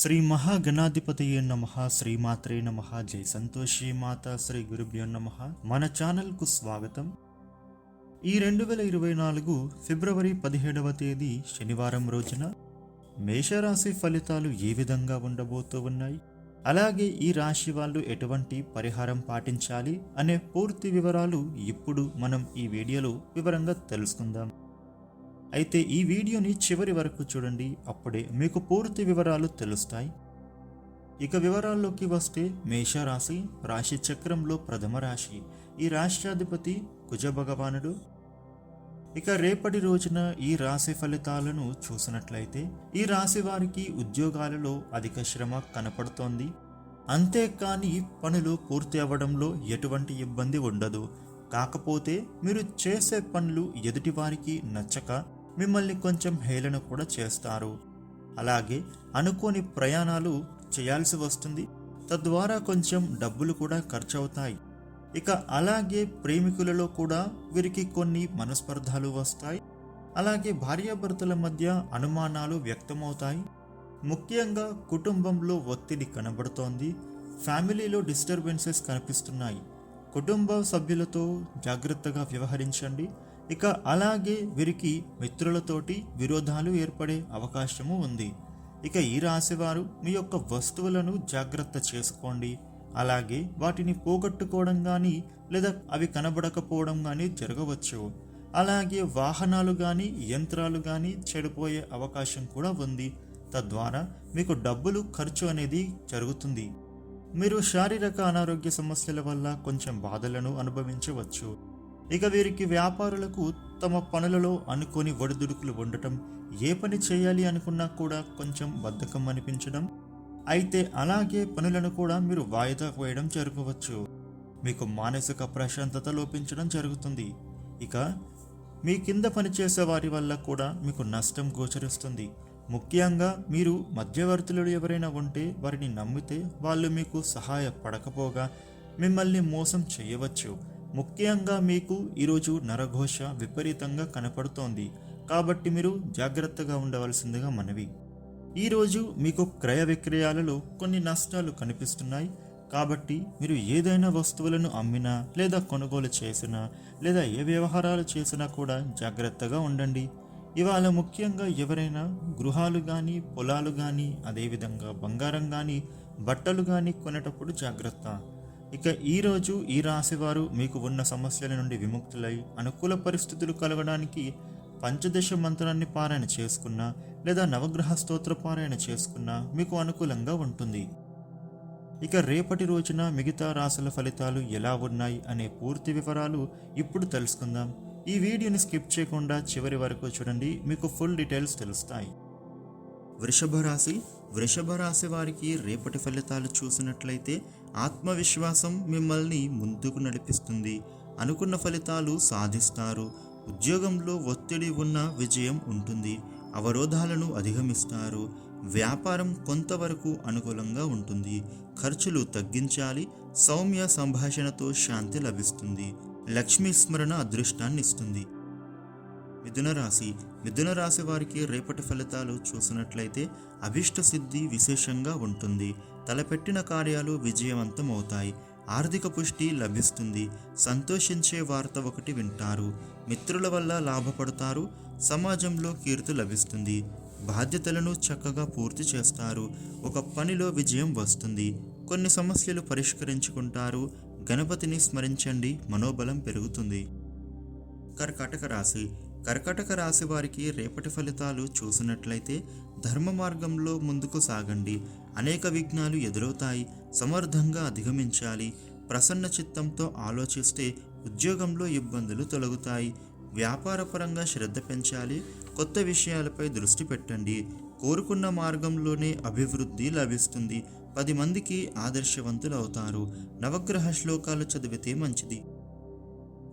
శ్రీ మహాగణాధిపతయే నమ శ్రీమాత్రే నమ జై సంతోషి మాత శ్రీ గురుభ్యో నమ. మన ఛానల్కు స్వాగతం. ఈ రెండు వేల ఇరవై నాలుగు ఫిబ్రవరి పదిహేడవ తేదీ శనివారం రోజున మేషరాశి ఫలితాలు ఏ విధంగా ఉండబోతూ ఉన్నాయి? అలాగే ఈ రాశి వాళ్ళు ఎటువంటి పరిహారం పాటించాలి? అనే పూర్తి వివరాలు ఇప్పుడు మనం ఈ వీడియోలో వివరంగా తెలుసుకుందాం. అయితే ఈ వీడియోని చివరి వరకు చూడండి అప్పుడే మీకు పూర్తి వివరాలు తెలుస్తాయి. ఇక వివరాల్లోకి వస్తే మేషరాశి రాశి చక్రంలో ప్రథమ రాశి ఈ రాష్ట్రాధిపతి కుజ భగవానుడు ఇక రేపటి రోజున ఈ రాశి ఫలితాలను చూసినట్లయితే ఈ రాశి వారికి ఉద్యోగాలలో అధిక శ్రమ కనపడుతోంది. అంతేకాని పనులు పూర్తి అవ్వడంలో ఎటువంటి ఇబ్బంది ఉండదు. కాకపోతే మీరు చేసే పనులు ఎదుటి వారికి నచ్చక మిమ్మల్ని కొంచెం హేళన కూడా చేస్తారు. అలాగే అనుకోని ప్రయాణాలు చేయాల్సి వస్తుంది. తద్వారా కొంచెం డబ్బులు కూడా ఖర్చు అవుతాయి ఇక అలాగే ప్రేమికులలో కూడా వీరికి కొన్ని మనస్పర్ధాలు వస్తాయి. అలాగే భార్యాభర్తల మధ్య అనుమానాలు వ్యక్తమవుతాయి. ముఖ్యంగా కుటుంబంలో ఒత్తిడి కనబడుతోంది. ఫ్యామిలీలో డిస్టర్బెన్సెస్ కనిపిస్తున్నాయి. కుటుంబ సభ్యులతో జాగ్రత్తగా వ్యవహరించండి. ఇక అలాగే వీరికి మిత్రులతోటి విరోధాలు ఏర్పడే అవకాశము ఉంది. ఇక ఈ రాశివారు మీ యొక్క వస్తువులను జాగ్రత్త చేసుకోండి. అలాగే వాటిని పోగొట్టుకోవడం కానీ లేదా అవి కనబడకపోవడం కానీ జరగవచ్చు. అలాగే వాహనాలు కానీ యంత్రాలు కానీ చెడిపోయే అవకాశం కూడా ఉంది. తద్వారా మీకు డబ్బులు ఖర్చు అనేది జరుగుతుంది. మీరు శారీరక అనారోగ్య సమస్యల వల్ల కొంచెం బాధలను అనుభవించవచ్చు. ఇక వీరికి వ్యాపారులకు తమ పనులలో అనుకోని ఒడిదుడుకులు ఉండటం ఏ పని చేయాలి అనుకున్నా కూడా కొంచెం బద్ధకం అనిపించడం. అయితే అలాగే పనులను కూడా మీరు వాయిదా వేయడం జరగవచ్చు. మీకు మానసిక ప్రశాంతత లోపించడం జరుగుతుంది. ఇక మీ కింద పనిచేసే వారి వల్ల కూడా మీకు నష్టం గోచరిస్తుంది. ముఖ్యంగా మీరు మధ్యవర్తులు ఎవరైనా ఉంటే వారిని నమ్మితే వాళ్ళు మీకు సహాయపడకపోగా మిమ్మల్ని మోసం చేయవచ్చు. ముఖ్యంగా మీకు ఈరోజు నరఘోష విపరీతంగా కనపడుతోంది. కాబట్టి మీరు జాగ్రత్తగా ఉండవలసిందిగా మనవి. ఈరోజు మీకు క్రయ విక్రయాలలో కొన్ని నష్టాలు కనిపిస్తున్నాయి. కాబట్టి మీరు ఏదైనా వస్తువులను అమ్మినా లేదా కొనుగోలు చేసినా లేదా ఏ వ్యవహారాలు చేసినా కూడా జాగ్రత్తగా ఉండండి. ఇవాళ ముఖ్యంగా ఎవరైనా గృహాలు కానీ పొలాలు కానీ అదేవిధంగా బంగారం కానీ బట్టలు కానీ కొనేటప్పుడు జాగ్రత్త. ఇక ఈరోజు ఈ రాశివారు మీకు ఉన్న సమస్యల నుండి విముక్తులై అనుకూల పరిస్థితులు కలగడానికి పంచదశ మంత్రాన్ని పారాయణ చేసుకున్నా లేదా నవగ్రహ స్తోత్ర పారాయణ చేసుకున్నా మీకు అనుకూలంగా ఉంటుంది. ఇక రేపటి రోజున మిగతా రాశుల ఫలితాలు ఎలా ఉన్నాయి అనే పూర్తి వివరాలు ఇప్పుడు తెలుసుకుందాం. ఈ వీడియోని స్కిప్ చేయకుండా చివరి వరకు చూడండి మీకు ఫుల్ డీటెయిల్స్ తెలుస్తాయి. వృషభ రాశి. వృషభ రాశి వారికి రేపటి ఫలితాలు చూసినట్లయితే ఆత్మవిశ్వాసం మిమ్మల్ని ముందుకు నడిపిస్తుంది. అనుకున్న ఫలితాలు సాధిస్తారు. ఉద్యోగంలో ఒత్తిడి ఉన్న విజయం ఉంటుంది. అవరోధాలను అధిగమిస్తారు. వ్యాపారం కొంతవరకు అనుకూలంగా ఉంటుంది. ఖర్చులు తగ్గించాలి. సౌమ్య సంభాషణతో శాంతి లభిస్తుంది. లక్ష్మీ స్మరణ అదృష్టాన్ని ఇస్తుంది. మిథున రాశి. మిథున రాశి వారికి రేపటి ఫలితాలు చూసినట్లయితే అభిష్ట సిద్ధి విశేషంగా ఉంటుంది. తలపెట్టిన కార్యాలు విజయవంతం అవుతాయి ఆర్థిక పుష్టి లభిస్తుంది. సంతోషించే వార్త ఒకటి వింటారు. మిత్రుల వల్ల లాభపడతారు. సమాజంలో కీర్తి లభిస్తుంది. బాధ్యతలను చక్కగా పూర్తి చేస్తారు. ఒక పనిలో విజయం వస్తుంది. కొన్ని సమస్యలు పరిష్కరించుకుంటారు. గణపతిని స్మరించండి. మనోబలం పెరుగుతుంది. కర్కాటక రాశి. కర్కటక రాశి వారికి రేపటి ఫలితాలు చూసినట్లయితే ధర్మ మార్గంలో ముందుకు సాగండి. అనేక విఘ్నాలు ఎదురవుతాయి. సమర్థంగా అధిగమించాలి. ప్రసన్న చిత్తంతో ఆలోచిస్తే ఉద్యోగంలో ఇబ్బందులు తొలగుతాయి. వ్యాపారపరంగా శ్రద్ధ పెంచాలి. కొత్త విషయాలపై దృష్టి పెట్టండి. కోరుకున్న మార్గంలోనే అభివృద్ధి లభిస్తుంది. పది మందికి ఆదర్శవంతులు అవుతారు నవగ్రహ శ్లోకాలు చదివితే మంచిది.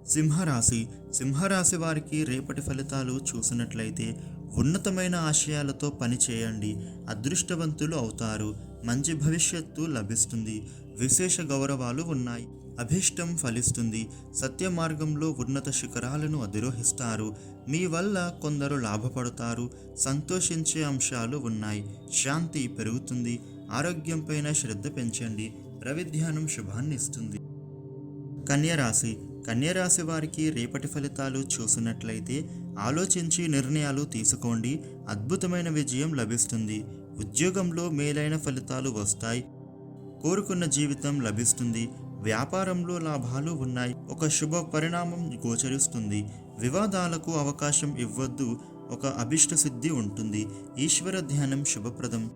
సింహరాశి. సింహరాశి వారికి రేపటి ఫలితాలు చూసినట్లయితే ఉన్నతమైన ఆశయాలతో పనిచేయండి అదృష్టవంతులు అవుతారు. మంచి భవిష్యత్తు లభిస్తుంది. విశేష గౌరవాలు ఉన్నాయి. అభిష్టం ఫలిస్తుంది. సత్య మార్గంలో ఉన్నత శిఖరాలను అధిరోహిస్తారు. మీ వల్ల కొందరు లాభపడతారు. సంతోషించే అంశాలు ఉన్నాయి. శాంతి పెరుగుతుంది. ఆరోగ్యంపైన శ్రద్ధ పెంచండి. రవిధ్యానం శుభాన్ని ఇస్తుంది. కన్యరాశి. కన్యరాశి వారికి రేపటి ఫలితాలు చూసినట్లయితే ఆలోచించి నిర్ణయాలు తీసుకోండి. అద్భుతమైన విజయం లభిస్తుంది. ఉద్యోగంలో మేలైన ఫలితాలు వస్తాయి. కోరుకున్న జీవితం లభిస్తుంది. వ్యాపారంలో లాభాలు ఉన్నాయి. ఒక శుభ పరిణామం గోచరిస్తుంది. వివాదాలకు అవకాశం ఇవ్వద్దు. ఒక అభిష్ట సిద్ధి ఉంటుంది. ఈశ్వర ధ్యానం శుభప్రదం.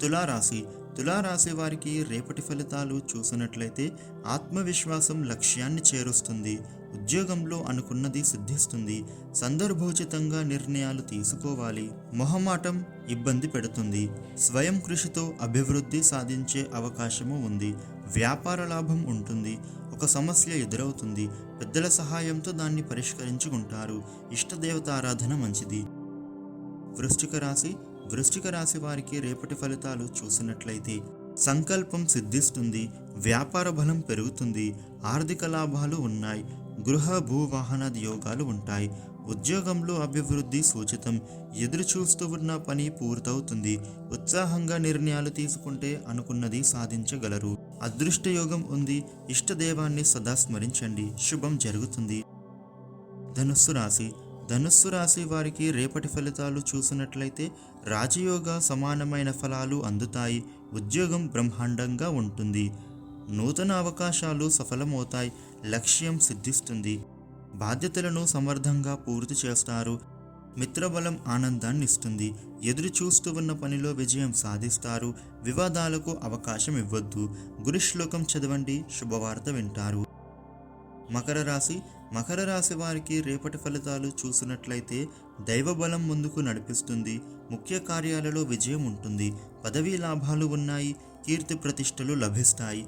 తులారాశి. తులారాశి వారికి రేపటి ఫలితాలు చూసినట్లయితే ఆత్మవిశ్వాసం లక్ష్యాన్ని చేరుస్తుంది. ఉద్యోగంలో అనుకున్నది సిద్ధిస్తుంది. సందర్భోచితంగా నిర్ణయాలు తీసుకోవాలి. మొహమాటం ఇబ్బంది పెడుతుంది. స్వయం కృషితో అభివృద్ధి సాధించే అవకాశము ఉంది. వ్యాపార లాభం ఉంటుంది. ఒక సమస్య ఎదురవుతుంది. పెద్దల సహాయంతో దాన్ని పరిష్కరించుకుంటారు. ఇష్టదేవత ఆరాధన మంచిది. వృశ్చిక రాశి వృష్టిక రాశి వారికి రేపటి ఫలితాలు చూసినట్లయితే సంకల్పం సిద్ధిస్తుంది వ్యాపార బలం పెరుగుతుంది ఆర్థిక లాభాలు ఉన్నాయి గృహ భూ వాహనాది యోగాలు ఉంటాయి. ఉద్యోగంలో అభివృద్ధి సూచితం. ఎదురు చూస్తూ ఉన్న పని పూర్తవుతుంది. ఉత్సాహంగా నిర్ణయాలు తీసుకుంటే అనుకున్నది సాధించగలరు. అదృష్ట యోగం ఉంది. ఇష్టదేవాన్ని సదా స్మరించండి. శుభం జరుగుతుంది. ధనుస్సు రాశి. ధనుస్సు రాశి వారికి రేపటి ఫలితాలు చూసినట్లయితే రాజయోగ సమానమైన ఫలాలు అందుతాయి ఉద్యోగం బ్రహ్మాండంగా ఉంటుంది. నూతన అవకాశాలు సఫలమవుతాయి లక్ష్యం సిద్ధిస్తుంది. బాధ్యతలను సమర్థంగా పూర్తి చేస్తారు. మిత్రబలం ఆనందాన్ని ఇస్తుంది. ఎదురు చూస్తూ ఉన్న పనిలో విజయం సాధిస్తారు. వివాదాలకు అవకాశం ఇవ్వద్దు. గురుశ్లోకం చదవండి. శుభవార్త వింటారు. మకర రాశి. మకర రాశి వారికి రేపటి ఫలితాలు చూసినట్లయితే దైవబలం ముందుకు నడిపిస్తుంది. ముఖ్య కార్యాలలో విజయం ఉంటుంది. పదవీ లాభాలు ఉన్నాయి. కీర్తి ప్రతిష్టలు లభిస్తాయి.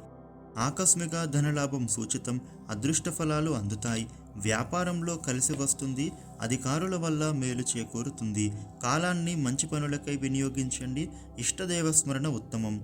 ఆకస్మిక ధనలాభం సూచితం. అదృష్ట ఫలాలు అందుతాయి. వ్యాపారంలో కలిసి వస్తుంది. అధికారుల వల్ల మేలు చేకూరుతుంది. కాలాన్ని మంచి పనులకై వినియోగించండి. ఇష్టదేవ స్మరణ ఉత్తమం.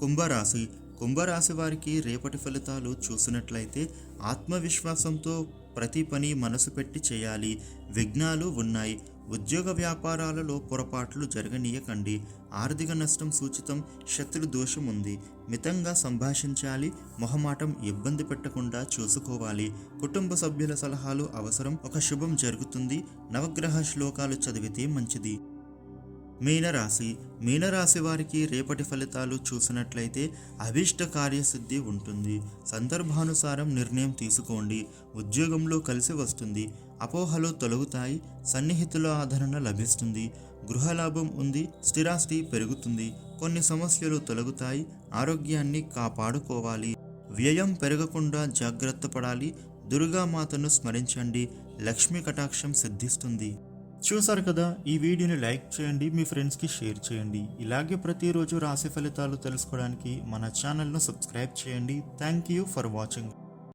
కుంభరాశి. కుంభరాశి వారికి రేపటి ఫలితాలు చూసినట్లయితే ఆత్మవిశ్వాసంతో ప్రతి పని మనసు పెట్టి చేయాలి. విఘ్నాలు ఉన్నాయి. ఉద్యోగ వ్యాపారాలలో పొరపాట్లు జరగనీయకండి. ఆర్థిక నష్టం సూచితం శత్రు దోషం ఉంది. మితంగా సంభాషించాలి. మొహమాటం ఇబ్బంది పెట్టకుండా చూసుకోవాలి. కుటుంబ సభ్యుల సలహాలు అవసరం. ఒక శుభం జరుగుతుంది. నవగ్రహ శ్లోకాలు చదివితే మంచిది. మీనరాశి. మీనరాశి వారికి రేపటి ఫలితాలు చూసినట్లయితే అభీష్ట కార్యసిద్ధి ఉంటుంది. సందర్భానుసారం నిర్ణయం తీసుకోండి. ఉద్యోగంలో కలిసి వస్తుంది. అపోహలు తొలగుతాయి. సన్నిహితుల ఆదరణ లభిస్తుంది. గృహలాభం ఉంది. స్థిరాస్తి పెరుగుతుంది. కొన్ని సమస్యలు తొలగుతాయి. ఆరోగ్యాన్ని కాపాడుకోవాలి. వ్యయం పెరగకుండా జాగ్రత్త పడాలి. దుర్గామాతను స్మరించండి. లక్ష్మీ కటాక్షం సిద్ధిస్తుంది. చూసారు కదా ఈ వీడియోని లైక్ చేయండి మీ ఫ్రెండ్స్కి షేర్ చేయండి. ఇలాగే ప్రతిరోజు రాశి ఫలితాలు తెలుసుకోవడానికి మన ఛానల్ను సబ్స్క్రైబ్ చేయండి. Thank you for watching.